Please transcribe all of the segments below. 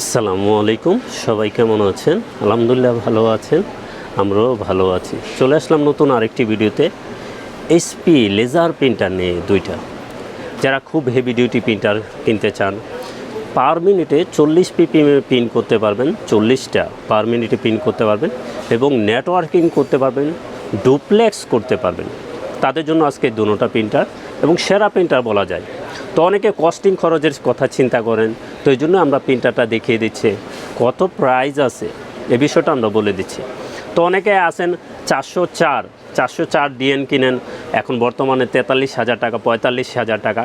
আসসালামু আলাইকুম। সবাই কেমন আছেন? আলহামদুলিল্লাহ ভালো আছেন। আমরাও ভালো আছি। চলে আসলাম নতুন আরেকটি ভিডিওতে। এইচপি লেজার প্রিন্টার নিয়ে দুইটা। যারা খুব হেভি ডিউটি প্রিন্টার কিনতে চান পার মিনিটে চল্লিশ পিপিএমে প্রিন্ট করতে পারবেন, চল্লিশটা পার মিনিটে প্রিন্ট করতে পারবেন এবং নেটওয়ার্কিং করতে পারবেন ডুপ্লেক্স করতে পারবেন। তাদের জন্য আজকে দুটোটা প্রিন্টার এবং সেরা প্রিন্টার বলা যায়। তো অনেকে কস্টিং খরচের কথা চিন্তা করেন, তো এই জন্য আমরা প্রিন্টারটা দেখিয়ে দিচ্ছি। কত প্রাইস আছে? এ বিষয়টা আমরা বলে দিচ্ছি। তো অনেকে আছেন চারশো চার চারশো চার ডিএন কিনেন, এখন বর্তমানে তেতাল্লিশ হাজার টাকা, পঁয়তাল্লিশ হাজার টাকা।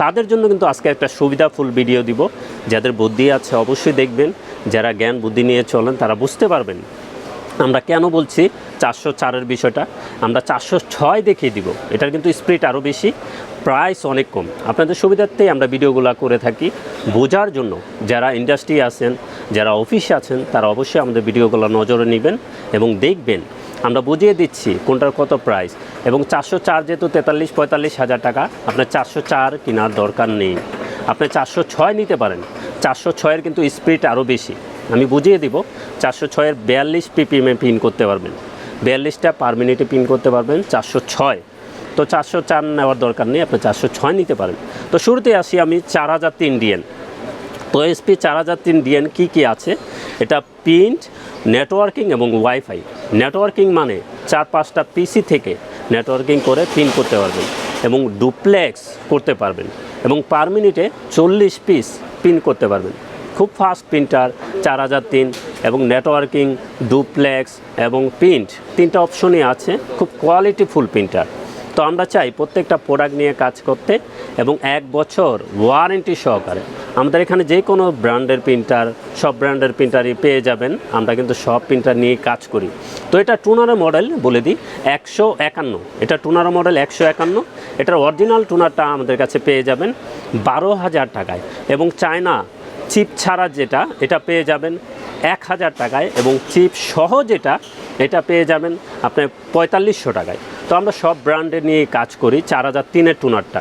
তাদের জন্য কিন্তু আজকে একটা সুবিধাফুল ভিডিও দিব। যাদের বুদ্ধি আছে অবশ্যই দেখবেন, যারা জ্ঞান বুদ্ধি নিয়ে চলেন, তারা বুঝতে পারবেন। আমরা কেন বলছি চারশো চারের বিষয়টা? আমরা চারশো ছয় দেখিয়ে দিব। এটার কিন্তু স্পিড আরও বেশি। প্রাইস অনেক কম। আপনাদের সুবিধার্থেই আমরা ভিডিওগুলো করে থাকি। বোঝার জন্য যারা ইন্ডাস্ট্রি আছেন, যারা অফিসে আছেন, তারা অবশ্যই আমাদের ভিডিওগুলো নজরে নেবেন এবং দেখবেন। আমরা বুঝিয়ে দিচ্ছি কোনটার কত প্রাইস এবং চারশো চার যেহেতু তেতাল্লিশ, পঁয়তাল্লিশ হাজার টাকা, আপনার চারশো চার কেনার দরকার নেই। আপনি চারশো ছয় নিতে পারেন। চারশো ছয়ের কিন্তু স্পিড আরও বেশি। আমি বুঝিয়ে দিব, চারশো ছয়ের বিয়াল্লিশ পিপিএমে পিন করতে পারবেন। বিয়াল্লিশটা পার মিনিটে পিন করতে পারবেন, চারশো ছয়। তো চারশো চার নেওয়ার দরকার নেই, আপনি চারশো ছয় নিতে পারেন। তো শুরুতে আসি আমি চার হাজার তিন ডিএন। তো এসপি চার হাজার তিন ডিএন কী কী আছে? এটা প্রিন্ট নেটওয়ার্কিং এবং ওয়াইফাই নেটওয়ার্কিং মানে চার পাঁচটা পিসি থেকে নেটওয়ার্কিং করে প্রিন্ট করতে পারবেন এবং ডুপ্লেক্স করতে পারবেন এবং পার মিনিটে চল্লিশ পিস প্রিন্ট করতে পারবেন। খুব ফাস্ট প্রিন্টার চার হাজার তিন এবং নেটওয়ার্কিং ডুপ্লেক্স এবং প্রিন্ট তিনটা অপশনই আছে। খুব কোয়ালিটিফুল প্রিন্টার তো আমরা চাই প্রত্যেকটা প্রোডাক্ট নিয়ে কাজ করতে এবং এক বছর ওয়ারেন্টি সহকারে। আমাদের এখানে যে কোনো ব্র্যান্ডের প্রিন্টার সব ব্র্যান্ডের প্রিন্টারই পেয়ে যাবেন। আমরা কিন্তু সব প্রিন্টার নিয়ে কাজ করি। তো এটা টুনারো মডেল বলে দিই, একশো একান্ন। এটা টুনারো মডেল একশো একান্ন। এটার অরিজিনাল টুনারটা আমাদের কাছে পেয়ে যাবেন বারো হাজার টাকায়। এবং চায়না চিপ ছাড়া যেটা, এটা পেয়ে যাবেন এক হাজার টাকায় এবং চিপ সহ যেটা, এটা পেয়ে যাবেন আপনার পঁয়তাল্লিশশো টাকায়। তো আমরা সব ব্র্যান্ডে নিয়ে কাজ করি চার হাজার তিনের টুনারটা।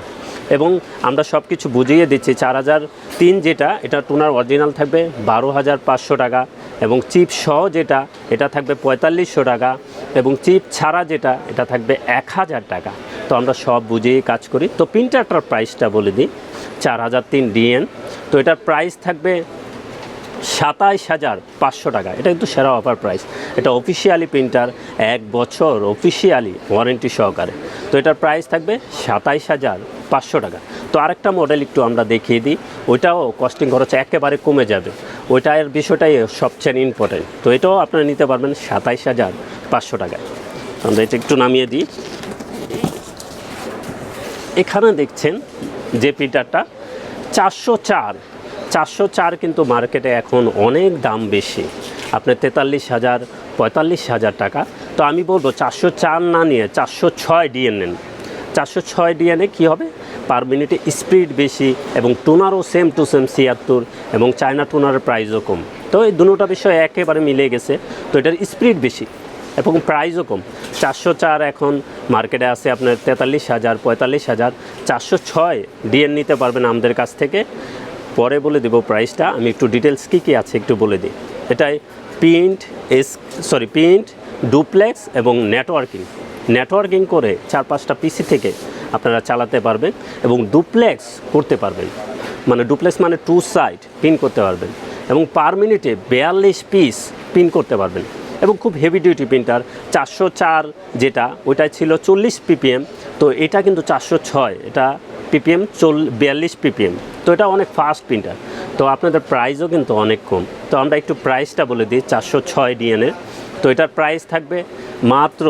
এবং আমরা সব কিছু বুঝিয়ে দিচ্ছি চার হাজার তিন যেটা, এটা টুনার অরিজিনাল থাকবে বারো হাজার পাঁচশো টাকা এবং চিপ সহ যেটা, এটা থাকবে পঁয়তাল্লিশশো টাকা এবং চিপ ছাড়া যেটা, এটা থাকবে এক হাজার টাকা। তো আমরা সব বুঝিয়ে কাজ করি। তো প্রিন্টারটার প্রাইসটা বলে দিই, চার হাজার তিন ডিএন। তো এটার প্রাইস থাকবে সাতাইশ হাজার পাঁচশো টাকা। এটা কিন্তু সেরা অফার প্রাইস এটা অফিসিয়ালি প্রিন্টার এক বছর অফিসিয়ালি ওয়ারেন্টি সহকারে। তো এটার প্রাইস থাকবে সাতাইশ হাজার পাঁচশো টাকা। তো আরেকটা মডেল একটু আমরা দেখিয়ে দিই। ওইটাও কস্টিং খরচ একেবারে কমে যাবে। ওইটার বিষয়টাই সবচেয়ে ইম্পর্টেন্ট তো এটাও আপনারা নিতে পারবেন সাতাইশ হাজার পাঁচশো টাকায়। আমরা এটা একটু নামিয়ে দিই। এখানে দেখছেন যে প্রিন্টারটা চারশো চার চারশো চার কিন্তু মার্কেটে এখন অনেক দাম বেশি। আপনার তেতাল্লিশ হাজার, পঁয়তাল্লিশ হাজার টাকা। তো আমি বলব চারশো চার না নিয়ে চারশো ছয় ডিএন নেন। চারশো ছয় ডিএনএ কী হবে? পার মিনিটে স্পিড বেশি এবং টুনারও সেম টু সেম ছিয়াত্তর এবং চায়না টুনারের প্রাইসও কম। তো এই দুটোটা বিষয় একেবারে মিলে গেছে। তো এটার স্পিড বেশি এবং প্রাইসও কম। চারশো চার এখন মার্কেটে আছে আপনার তেতাল্লিশ হাজার, পঁয়তাল্লিশ হাজার। চারশো ছয় ডিএন নিতে পারবেন আমাদের কাছ থেকে। পরে বলে দেবো প্রাইসটা আমি একটু ডিটেলস কী কী আছে একটু বলে দিই। এটাই প্রিন্ট এস সরি প্রিন্ট ডুপ্লেক্স এবং নেটওয়ার্কিং নেটওয়ার্কিং করে চার পাঁচটা পিসি থেকে আপনারা চালাতে পারবেন এবং ডুপ্লেক্স করতে পারবেন। মানে ডুপ্লেক্স মানে টু সাইড পিন করতে পারবেন এবং পার মিনিটে বিয়াল্লিশ পিস পিন করতে পারবেন। এবং খুব হেভি ডিউটি প্রিন্টার চারশো চার যেটা, ওইটাই ছিল চল্লিশ পিপিএম তো এটা কিন্তু চারশো ছয়, এটা পিপিএম চল, বিয়াল্লিশ পিপিএম তো এটা অনেক ফাস্ট প্রিন্টার তো আপনাদের প্রাইসও কিন্তু অনেক কম। তো আমরা একটু প্রাইসটা বলে দিই, চারশো ছয় ডিএনের তো এটার প্রাইস থাকবে মাত্র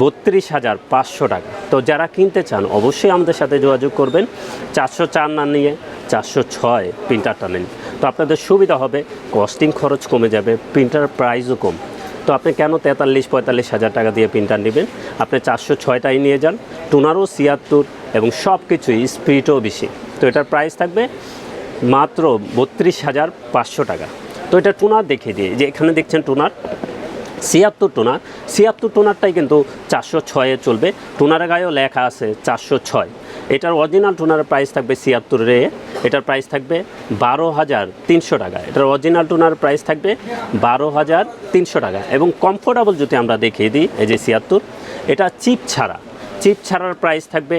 বত্রিশ হাজার পাঁচশো টাকা। তো যারা কিনতে চান, অবশ্যই আমাদের সাথে যোগাযোগ করবেন। চারশো চার না নিয়ে চারশো ছয় প্রিন্টারটা নিন। তো আপনাদের সুবিধা হবে কস্টিং খরচ কমে যাবে প্রিন্টার প্রাইসও কম। তো আপনি কেন তেতাল্লিশ পঁয়তাল্লিশ হাজার টাকা দিয়ে প্রিন্টার নেবেন? আপনি চারশো ছয়টাই নিয়ে যান। টুনারও ছিয়াত্তর এবং সব কিছুই স্পিডও বেশি। তো এটার প্রাইস থাকবে মাত্র বত্রিশ হাজার পাঁচশো টাকা। তো এটা টুনার দেখিয়ে দিয়ে যে এখানে দেখছেন টুনার, ছিয়াত্তর টোনার। ছিয়াত্তর টোনারটাই কিন্তু চারশো ছয়ে চলবে। টোনারের গায়েও লেখা আছে চারশো ছয়। এটার অরিজিনাল টুনারের প্রাইস থাকবে ছিয়াত্তর রে। এটার প্রাইস থাকবে বারো হাজার তিনশো টাকা। এটার অরিজিনাল টুনার প্রাইস থাকবে বারো হাজার তিনশো টাকা। এবং কমফোর্টেবল যদি আমরা দেখিয়ে দিই, এই যে ছিয়াত্তর, এটা চিপ ছাড়া। চিপ ছাড়ার প্রাইস থাকবে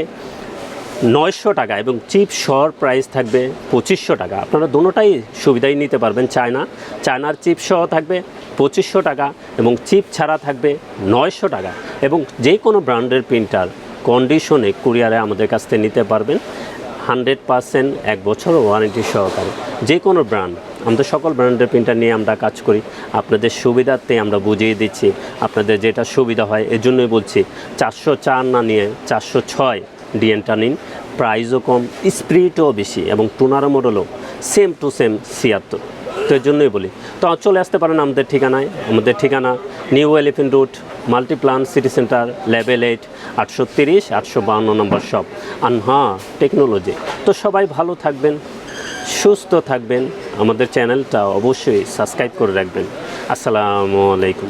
নয়শো টাকা এবং চিপ শর প্রাইস থাকবে পঁচিশশো টাকা। আপনারা দুটোটাই সুবিধাই নিতে পারবেন চায়না। চায়নার চিপ সহ থাকবে পঁচিশশো টাকা এবং চিপ ছাড়া থাকবে নয়শো টাকা এবং যে কোনো ব্র্যান্ডের প্রিন্টার কন্ডিশনে কুরিয়ারে আমাদের কাছ থেকে নিতে পারবেন। হান্ড্রেড পারসেন্ট এক বছর ওয়ারেন্টি সহকারে। যে কোনো ব্র্যান্ড, আমাদের সকল ব্র্যান্ডের প্রিন্টার নিয়ে আমরা কাজ করি। আপনাদের সুবিধার্থে আমরা বুঝিয়ে দিচ্ছি। আপনাদের যেটা সুবিধা হয়, এজন্যই বলছি, চারশো চার না নিয়ে চারশো ছয় ডিএনটা নিন প্রাইসও কম, স্পিরিটও বেশি এবং টুনারো মডেলও সেম টু সেম ছিয়াত্তর। তো এর জন্যই বলি। তো চলে আসতে পারেন আমাদের ঠিকানায়। আমাদের ঠিকানা new elephant road Multiplan city centre level eight আটশো তিরিশ আটশো বাউন্ন নম্বর শপ আনহা টেকনোলজি তো সবাই ভালো থাকবেন, সুস্থ থাকবেন। আমাদের চ্যানেলটা অবশ্যই সাবস্ক্রাইব করে রাখবেন। আসসালামু আলাইকুম।